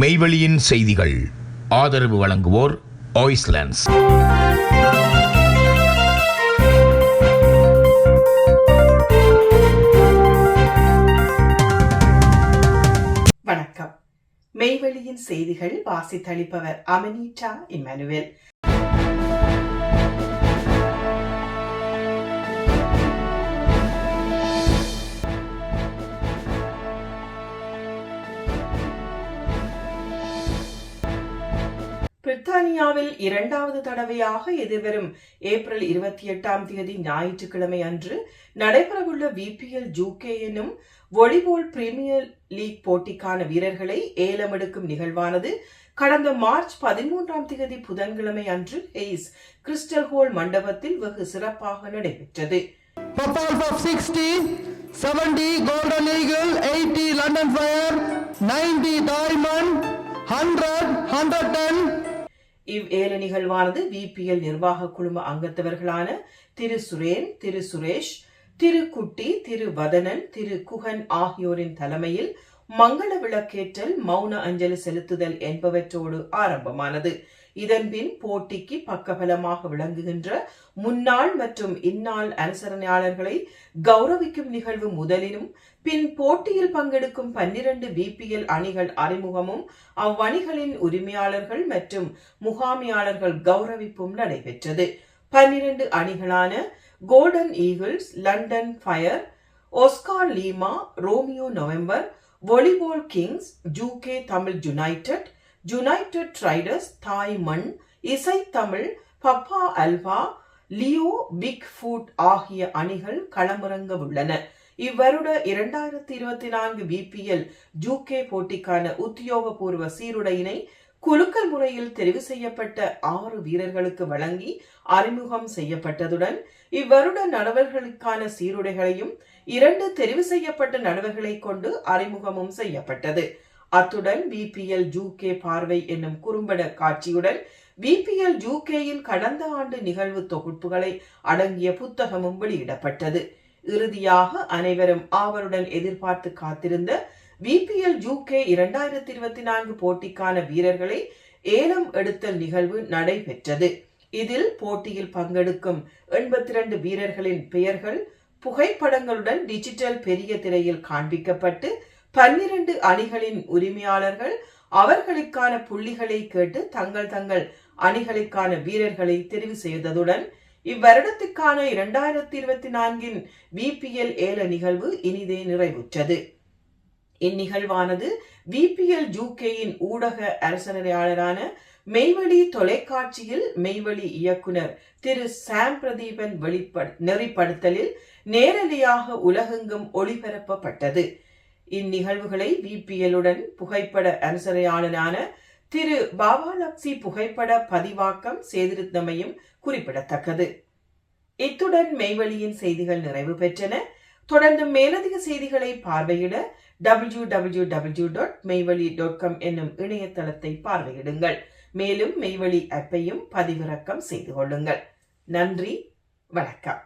மெய்வெளியின் செய்திகள். ஆதரவு வழங்குவோர் ஆய்ஸ்லாண்ட்ஸ் வணக்கம். மெய்வெளியின் செய்திகள் வாசித்தளிப்பவர் அமனீட்டா இம்மானுவேல். பிரித்தானியாவில் இரண்டாவது தடவையாக எதிர்வரும் ஏப்ரல் இருபத்தி எட்டாம் தேதி ஞாயிற்றுக்கிழமை அன்று நடைபெறவுள்ள விபிஎல் ஜூகே எனும் வாலிபால் பிரீமியர் லீக் போட்டிக்கான வீரர்களை ஏலம் எடுக்கும் நிகழ்வானது கடந்த மார்ச் பதிமூன்றாம் தேதி புதன்கிழமை அன்று ஹெய்ஸ் கிறிஸ்டல் ஹோல் மண்டபத்தில் வெகு சிறப்பாக நடைபெற்றது. Purple of 60, 70 Golden Eagle, 80 London Fire, 90 Diamond, 100, 110, இவ் நிகழ்வானது விபிஎல் நிர்வாக குழும அங்கத்தவர்களான திரு சுரேன் திரு சுரேஷ் திரு குட்டி திரு வதனன் திரு குகன் ஆகியோரின் தலைமையில் மங்கள விளக்கேற்றல் மௌன அஞ்சலி செலுத்துதல் என்பவற்றோடு ஆரம்பமானது. இதன்பின் போட்டிக்கு பக்கபலமாக விளங்குகின்ற முன்னாள் மற்றும் இந்நாள் அனுசரணையாளர்களை கௌரவிக்கும் நிகழ்வு முதலிலும் பின் போட்டியில் பங்கெடுக்கும் பன்னிரண்டு பிபிஎல் அணிகள் அறிமுகமும் அவ்வணிகளின் உரிமையாளர்கள் மற்றும் முகாமியாளர்கள் கௌரவிப்பும் நடைபெற்றது. பன்னிரண்டு அணிகளான golden eagles London fire Oscar Lima Romeo November volleyball kings UK Tamil united united ட்ரைடஸ் தாய் மண் இசை Tamil Papa halwa Leo big food ஆகிய அணிகள் களமிறங்க உள்ளன. இவ்வருட இரண்டாயிரத்தி இருபத்தி நான்கு பிபிஎல் ஜூகே போட்டிக்கான உத்தியோகபூர்வ சீருடையினை குலுக்கல் முறையில் தெரிவு செய்யப்பட்ட ஆறு வீரர்களுக்கு வழங்கி அறிமுகம் செய்யப்பட்டதுடன் இவ்வருட நடுவர்களுக்கான சீருடைகளையும் இரண்டு தெரிவு செய்யப்பட்ட நடுவர்களை கொண்டு அறிமுகமும் செய்யப்பட்டது. அத்துடன் பிபிஎல் ஜூகே பார்வை என்னும் குறும்பட காட்சியுடன் பிபிஎல் ஜூகேயின் கடந்த ஆண்டு நிகழ்வு தொகுப்புகளை அடங்கிய புத்தகமும் வெளியிடப்பட்டது. இறுதியாக அனைவரும் ஆவலுடன் எதிர்பார்த்து காத்திருந்த பிபிஎல் ஜூகே இரண்டாயிரத்தி இருபத்தி நான்கு போட்டிக்கான வீரர்களை ஏலம் எடுத்தல் நிகழ்வு நடைபெற்றது. இதில் போட்டியில் பங்கெடுக்கும் எண்பத்தி இரண்டு வீரர்களின் பெயர்கள் புகைப்படங்களுடன் டிஜிட்டல் பெரிய திரையில் காண்பிக்கப்பட்டு பன்னிரண்டு அணிகளின் உரிமையாளர்கள் அவர்களுக்கான புள்ளிகளை கேட்டு தங்கள் தங்கள் அணிகளுக்கான வீரர்களை தெரிவு செய்ததுடன் இவ்வருடத்துக்கான இரண்டாயிரத்தி இருபத்தி நான்கின் விபிஎல் ஏல நிகழ்வு இனிதே நிறைவுற்றது. இந்நிகழ்வானது விபிஎல் ஜூகேயின் ஊடக அரசனையாளரான மெய்வழி தொலைக்காட்சியில் மெய்வழி இயக்குனர் திரு சாம் பிரதீபன் வெளிப்ப நெறிப்படுத்தலில் நேரடியாக உலகெங்கும் ஒளிபரப்பப்பட்டது. இந்நிகழ்வுகளை விபிஎல்லுடன் புகைப்பட அனுசரையாளரான திரு பாபாலக்ஸி புகைப்பட பதிவாக்கம் செய்திருந்தமையும் குறிப்பிடத்தக்கது. இத்துடன் மெய்வழியின் செய்திகள் நிறைவு பெற்றன. தொடர்ந்து மேலதிக செய்திகளை பார்வையிட W W W dot Meivazhi dot com என்னும் இணையதளத்தை பார்வையிடுங்கள். மேலும் மெய்வழி ஆப்பையும் பதிவிறக்கம் செய்து கொள்ளுங்கள். நன்றி. வணக்கம்.